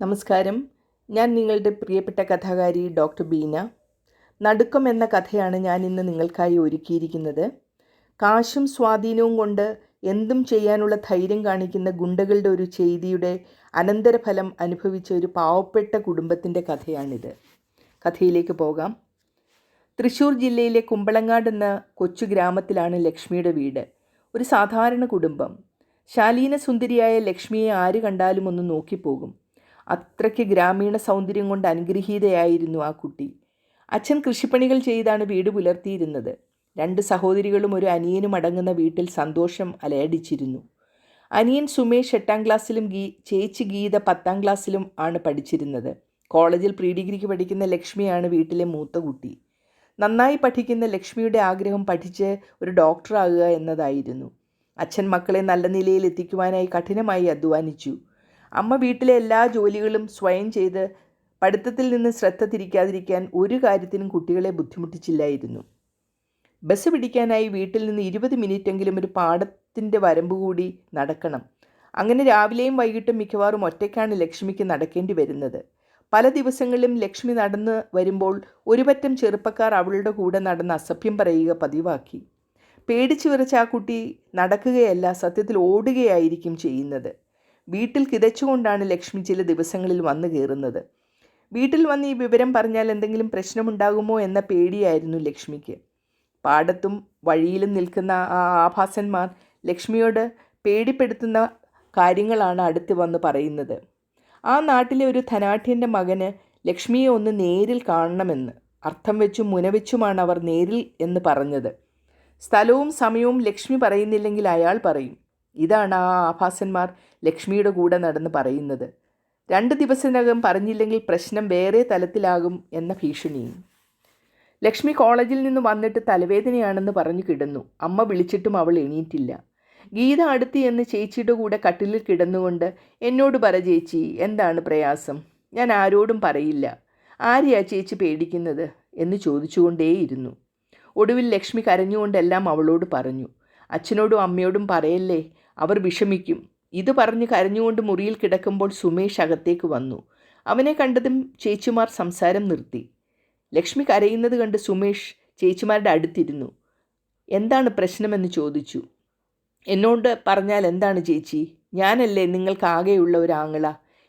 നമസ്കാരം. ഞാൻ നിങ്ങളുടെ പ്രിയപ്പെട്ട കഥാകാരി ഡോക്ടർ ബീന. നടുക്കം എന്ന കഥയാണ് ഞാൻ ഇന്ന് നിങ്ങൾക്കായി ഒരുക്കിയിരിക്കുന്നത്. കാശും സ്വാധീനവും കൊണ്ട് എന്തും ചെയ്യാനുള്ള ധൈര്യം കാണിക്കുന്ന ഗുണ്ടകളുടെ ഒരു ചെയ്തിയുടെ അനന്തരഫലം അനുഭവിച്ച ഒരു പാവപ്പെട്ട കുടുംബത്തിന്റെ കഥയാണിത്. കഥയിലേക്ക് പോകാം. തൃശ്ശൂർ ജില്ലയിലെ കുമ്പളങ്ങാട് എന്ന കൊച്ചു ഗ്രാമത്തിലാണ് ലക്ഷ്മിയുടെ വീട്. ഒരു സാധാരണ കുടുംബം. ശാലീന സുന്ദരിയായ ലക്ഷ്മിയെ ആര് കണ്ടാലും ഒന്ന് നോക്കിപ്പോകും. അത്രയ്ക്ക് ഗ്രാമീണ സൗന്ദര്യം കൊണ്ട് അനുഗ്രഹീതയായിരുന്നു ആ കുട്ടി. അച്ഛൻ കൃഷിപ്പണികൾ ചെയ്താണ് വീട് പുലർത്തിയിരുന്നത്. രണ്ട് സഹോദരികളും ഒരു അനിയനും അടങ്ങുന്ന വീട്ടിൽ സന്തോഷം അലയടിച്ചിരുന്നു. അനിയൻ സുമേഷ് എട്ടാം ക്ലാസ്സിലും ഗീ ചേച്ചി ഗീത പത്താം ക്ലാസ്സിലും ആണ് പഠിച്ചിരുന്നത്. കോളേജിൽ പ്രീ ഡിഗ്രിക്ക് പഠിക്കുന്ന ലക്ഷ്മിയാണ് വീട്ടിലെ മൂത്ത കുട്ടി. നന്നായി പഠിക്കുന്ന ലക്ഷ്മിയുടെ ആഗ്രഹം പഠിച്ച് ഒരു ഡോക്ടറാകുക എന്നതായിരുന്നു. അച്ഛൻ മക്കളെ നല്ല നിലയിൽ എത്തിക്കുവാനായി കഠിനമായി അധ്വാനിച്ചു. അമ്മ വീട്ടിലെ എല്ലാ ജോലികളും സ്വയം ചെയ്ത് പഠിത്തത്തിൽ നിന്ന് ശ്രദ്ധ തിരിക്കാതിരിക്കാൻ ഒരു കാര്യത്തിനും കുട്ടികളെ ബുദ്ധിമുട്ടിച്ചില്ലായിരുന്നു. ബസ് പിടിക്കാനായി വീട്ടിൽ നിന്ന് ഇരുപത് മിനിറ്റെങ്കിലും ഒരു പാടത്തിന്റെ വരമ്പ് കൂടി നടക്കണം. അങ്ങനെ രാവിലെയും വൈകിട്ടും മിക്കവാറും ഒറ്റയ്ക്കാണ് ലക്ഷ്മിക്ക് നടക്കേണ്ടി വരുന്നത്. പല ദിവസങ്ങളിലും ലക്ഷ്മി നടന്ന് വരുമ്പോൾ ഒരു പറ്റം ചെറുപ്പക്കാർ അവളുടെ കൂടെ നടന്ന് അസഭ്യം പറയുക പതിവാക്കി. പേടിച്ചു വിറച്ച ആ കുട്ടി നടക്കുകയല്ല സത്യത്തിൽ ഓടുകയായിരിക്കും ചെയ്യുന്നത്. വീട്ടിൽ കിതച്ചുകൊണ്ടാണ് ലക്ഷ്മി ചില ദിവസങ്ങളിൽ വന്നു കയറുന്നത്. വീട്ടിൽ വന്ന് ഈ വിവരം പറഞ്ഞാൽ എന്തെങ്കിലും പ്രശ്നമുണ്ടാകുമോ എന്ന പേടിയായിരുന്നു ലക്ഷ്മിക്ക്. പാടത്തും വഴിയിലും നിൽക്കുന്ന ആ ആഭാസന്മാർ ലക്ഷ്മിയോട് പേടിപ്പെടുത്തുന്ന കാര്യങ്ങളാണ് അടുത്ത് വന്ന് പറയുന്നത്. ആ നാട്ടിലെ ഒരു ധനാഠ്യന്റെ മകന് ലക്ഷ്മിയെ ഒന്ന് നേരിൽ കാണണമെന്ന് അർത്ഥം വെച്ചും മുനവെച്ചുമാണ് അവർ നേരിൽ എന്ന് പറഞ്ഞത്. സ്ഥലവും സമയവും ലക്ഷ്മി പറയുന്നില്ലെങ്കിൽ അയാൾ പറയും ഇതാണ് ആ ആഭാസന്മാർ ലക്ഷ്മിയുടെ കൂടെ നടന്ന് പറയുന്നത്. രണ്ട് ദിവസത്തിനകം പറഞ്ഞില്ലെങ്കിൽ പ്രശ്നം വേറെ തലത്തിലാകും എന്ന ഭീഷണിയും. ലക്ഷ്മി കോളേജിൽ നിന്ന് വന്നിട്ട് തലവേദനയാണെന്ന് പറഞ്ഞു കിടന്നു. അമ്മ വിളിച്ചിട്ടും അവൾ എണീറ്റില്ല. ഗീത അടുത്ത് എന്ന് ചേച്ചിയുടെ കൂടെ കട്ടിലിൽ കിടന്നുകൊണ്ട് എന്നോട് പറ ചേച്ചി എന്താണ് പ്രയാസം? ഞാൻ ആരോടും പറയില്ല. ആരെയാ ചേച്ചി പേടിക്കുന്നത്? എന്ന് ചോദിച്ചുകൊണ്ടേയിരുന്നു. ഒടുവിൽ ലക്ഷ്മി കരഞ്ഞുകൊണ്ടെല്ലാം അവളോട് പറഞ്ഞു. അച്ഛനോടും അമ്മയോടും പറയല്ലേ അവർ വിഷമിക്കും. ഇത് പറഞ്ഞ് കരഞ്ഞുകൊണ്ട് മുറിയിൽ കിടക്കുമ്പോൾ സുമേഷ് അകത്തേക്ക് വന്നു. അവനെ കണ്ടതും ചേച്ചിമാർ സംസാരം നിർത്തി. ലക്ഷ്മി കരയുന്നത് കണ്ട് സുമേഷ് ചേച്ചിമാരുടെ അടുത്തിരുന്നു. എന്താണ് പ്രശ്നമെന്ന് ചോദിച്ചു. എന്നോട് പറഞ്ഞാൽ എന്താണ് ചേച്ചി? ഞാനല്ലേ നിങ്ങൾക്ക് ആകെയുള്ള ഒരു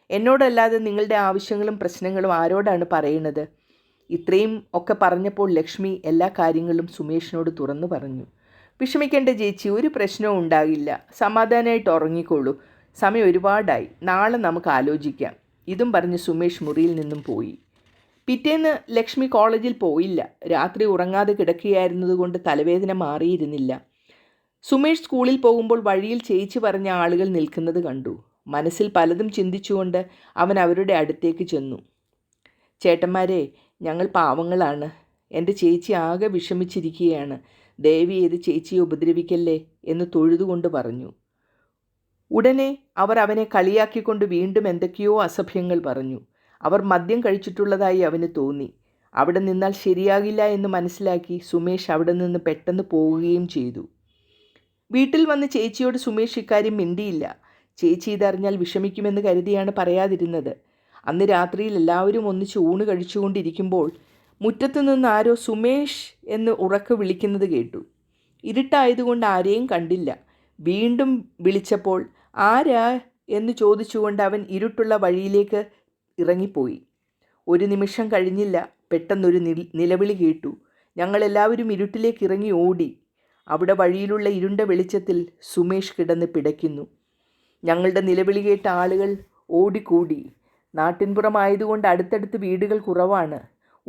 എന്നോടല്ലാതെ നിങ്ങളുടെ ആവശ്യങ്ങളും പ്രശ്നങ്ങളും ആരോടാണ് പറയുന്നത് ഇത്രയും ഒക്കെ പറഞ്ഞപ്പോൾ ലക്ഷ്മി എല്ലാ കാര്യങ്ങളും സുമേഷിനോട് തുറന്നു പറഞ്ഞു. വിഷമിക്കേണ്ട ചേച്ചി ഒരു പ്രശ്നവും ഉണ്ടാകില്ല. സമാധാനമായിട്ട് ഉറങ്ങിക്കോളൂ. സമയം ഒരുപാടായി. നാളെ നമുക്ക് ആലോചിക്കാം. ഇതും പറഞ്ഞ് സുമേഷ് മുറിയിൽ നിന്നും പോയി. പിറ്റേന്ന് ലക്ഷ്മി കോളേജിൽ പോയില്ല. രാത്രി ഉറങ്ങാതെ കിടക്കുകയായിരുന്നതുകൊണ്ട് തലവേദന മാറിയിരുന്നില്ല. സുമേഷ് സ്കൂളിൽ പോകുമ്പോൾ വഴിയിൽ ചേച്ചി പറഞ്ഞ ആളുകൾ നിൽക്കുന്നത് കണ്ടു. മനസ്സിൽ പലതും ചിന്തിച്ചുകൊണ്ട് അവൻ അവരുടെ അടുത്തേക്ക് ചെന്നു. ചേട്ടന്മാരെ ഞങ്ങൾ പാവങ്ങളാണ്. എന്റെ ചേച്ചി ആകെ വിഷമിച്ചിരിക്കുകയാണ്. ദേവി ഏത് ചേച്ചിയെ ഉപദ്രവിക്കല്ലേ എന്ന് തൊഴുതുകൊണ്ട് പറഞ്ഞു. ഉടനെ അവർ അവനെ കളിയാക്കിക്കൊണ്ട് വീണ്ടും എന്തൊക്കെയോ അസഭ്യങ്ങൾ പറഞ്ഞു. അവർ മദ്യം കഴിച്ചിട്ടുള്ളതായി അവന് തോന്നി. അവിടെ നിന്നാൽ ശരിയാകില്ല എന്ന് മനസ്സിലാക്കി സുമേഷ് അവിടെ നിന്ന് പെട്ടെന്ന് പോവുകയും ചെയ്തു. വീട്ടിൽ വന്ന് ചേച്ചിയോട് സുമേഷ് ഇക്കാര്യം മിണ്ടിയില്ല. ചേച്ചി ഇതറിഞ്ഞാൽ വിഷമിക്കുമെന്ന് കരുതിയാണ് പറയാതിരുന്നത്. അന്ന് രാത്രിയിൽ എല്ലാവരും ഒന്നിച്ച് ഊണ് കഴിച്ചുകൊണ്ടിരിക്കുമ്പോൾ മുറ്റത്തു നിന്ന് ആരോ സുമേഷ് എന്ന് ഉറക്കെ വിളിക്കുന്നത് കേട്ടു. ഇരുട്ടായതുകൊണ്ട് ആരെയും കണ്ടില്ല. വീണ്ടും വിളിച്ചപ്പോൾ ആരാ? എന്ന് ചോദിച്ചുകൊണ്ട് അവൻ ഇരുട്ടുള്ള വഴിയിലേക്ക് ഇറങ്ങിപ്പോയി. ഒരു നിമിഷം കഴിഞ്ഞില്ല. പെട്ടെന്നൊരു നിലവിളി കേട്ടു. ഞങ്ങളെല്ലാവരും ഇരുട്ടിലേക്ക് ഇറങ്ങി ഓടി. അവിടെ വഴിയിലുള്ള ഇരുണ്ട വെളിച്ചത്തിൽ സുമേഷ് കിടന്ന് പിടയ്ക്കുന്നു. ഞങ്ങളുടെ നിലവിളി കേട്ട ആളുകൾ ഓടിക്കൂടി. നാട്ടിൻപുറമായതുകൊണ്ട് അടുത്തടുത്ത് വീടുകൾ കുറവാണ്.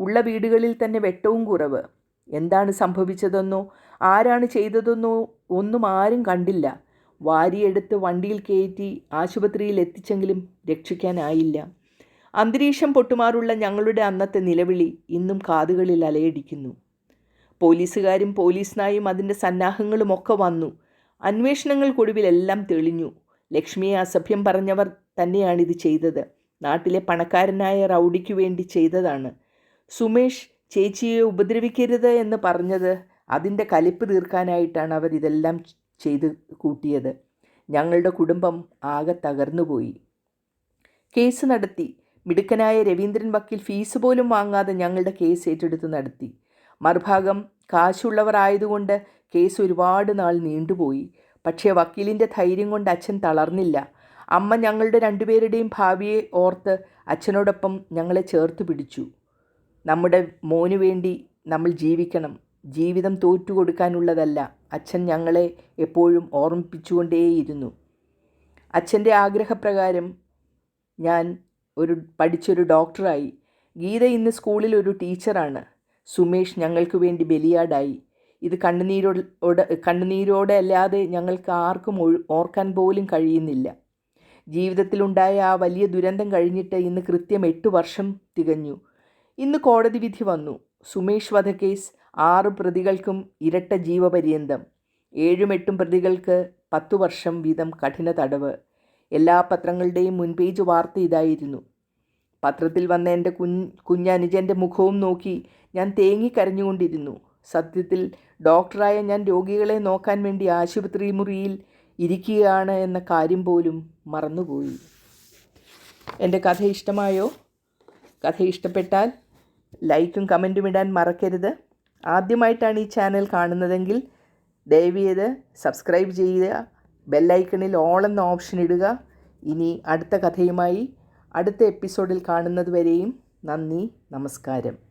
ഉള്ള വീടുകളിൽ തന്നെ വെട്ടവും കുറവ്. എന്താണ് സംഭവിച്ചതെന്നോ? ആരാണ് ചെയ്തതെന്നോ ഒന്നും ആരും കണ്ടില്ല. വാരിയെടുത്ത് വണ്ടിയിൽ കയറ്റി ആശുപത്രിയിൽ എത്തിച്ചെങ്കിലും രക്ഷിക്കാനായില്ല. അന്തരീക്ഷം പൊട്ടുമാറുള്ള ഞങ്ങളുടെ അന്നത്തെ നിലവിളി ഇന്നും കാതുകളിൽ അലയടിക്കുന്നു. പോലീസുകാരും പോലീസ് നായും അതിന്റെ സന്നാഹങ്ങളുമൊക്കെ വന്നു. അന്വേഷണങ്ങൾക്കൊടുവിൽ എല്ലാം തെളിഞ്ഞു. ലക്ഷ്മിയെ അസഭ്യം പറഞ്ഞവർ തന്നെയാണിത് ചെയ്തത്. നാട്ടിലെ പണക്കാരനായ റൗഡിക്ക് വേണ്ടി ചെയ്തതാണ്. സുമേഷ് ചേച്ചിയെ ഉപദ്രവിക്കരുത് എന്ന് പറഞ്ഞത് അതിന്റെ കലിപ്പ് തീർക്കാനായിട്ടാണ് അവർ ഇതെല്ലാം ചെയ്ത് കൂട്ടിയത്. ഞങ്ങളുടെ കുടുംബം ആകെ തകർന്നുപോയി കേസ് നടത്തി. മിടുക്കനായ രവീന്ദ്രൻ വക്കീൽ ഫീസ് പോലും വാങ്ങാതെ ഞങ്ങളുടെ കേസ് ഏറ്റെടുത്ത് നടത്തി. മറുഭാഗം കാശുള്ളവർ ആയതുകൊണ്ട് കേസ് ഒരുപാട് നാൾ നീണ്ടുപോയി. പക്ഷേ വക്കീലിന്റെ ധൈര്യം കൊണ്ട് അച്ഛൻ തളർന്നില്ല. അമ്മ ഞങ്ങളുടെ രണ്ടുപേരുടെയും ഭാവിയെ ഓർത്ത് അച്ഛനോടൊപ്പം ഞങ്ങളെ ചേർത്ത് പിടിച്ചു. നമ്മുടെ മോനു വേണ്ടി നമ്മൾ ജീവിക്കണം. ജീവിതം തോറ്റു കൊടുക്കാനുള്ളതല്ല. അച്ഛൻ ഞങ്ങളെ എപ്പോഴും ഓർമ്മിപ്പിച്ചുകൊണ്ടേയിരുന്നു. അച്ഛന്റെ ആഗ്രഹപ്രകാരം ഞാൻ ഒരു പഠിച്ചൊരു ഡോക്ടറായി. ഗീത ഇന്ന് സ്കൂളിൽ ഒരു ടീച്ചറാണ്. സുമേഷ് ഞങ്ങൾക്ക് വേണ്ടി ബലിയാടായി. ഇത് കണ്ണുനീരോട് കണ്ണുനീരോടെ അല്ലാതെ ഞങ്ങൾക്ക് ആർക്കും ഓർക്കാൻ പോലും കഴിയുന്നില്ല. ജീവിതത്തിലുണ്ടായ ആ വലിയ ദുരന്തം കഴിഞ്ഞിട്ട് ഇന്ന് കൃത്യം എട്ട് വർഷം തികഞ്ഞു. ഇന്ന് കോടതി വിധി വന്നു. സുമേഷ് വധക്കേസ് ആറ് പ്രതികൾക്കും ഇരട്ട ജീവപര്യന്തം. ഏഴും എട്ടും പ്രതികൾക്ക് പത്തു വർഷം വീതം കഠിന തടവ്. എല്ലാ പത്രങ്ങളുടെയും മുൻപേജ് വാർത്ത ഇതായിരുന്നു. പത്രത്തിൽ വന്ന എന്റെ കുഞ്ഞ് കുഞ്ഞനുജന്റെ മുഖവും നോക്കി ഞാൻ തേങ്ങിക്കരഞ്ഞുകൊണ്ടിരുന്നു സത്യത്തിൽ ഡോക്ടറായ ഞാൻ രോഗികളെ നോക്കാൻ വേണ്ടി ആശുപത്രി മുറിയിൽ ഇരിക്കുകയാണ് എന്ന കാര്യം പോലും മറന്നുപോയി. എന്റെ കഥ ഇഷ്ടമായോ? കഥ ഇഷ്ടപ്പെട്ടാൽ ലൈക്കും കമന്റും ഇടാൻ മറക്കരുത്. ആദ്യമായിട്ടാണ് ഈ ചാനൽ കാണുന്നതെങ്കിൽ ദയവ് സബ്സ്ക്രൈബ് ചെയ്യുക ബെല്ലൈക്കണിൽ ഓൾ എന്ന ഓപ്ഷൻ ഇടുക. ഇനി അടുത്ത കഥയുമായി അടുത്ത എപ്പിസോഡിൽ കാണുന്നതുവരെയും നന്ദി നമസ്കാരം.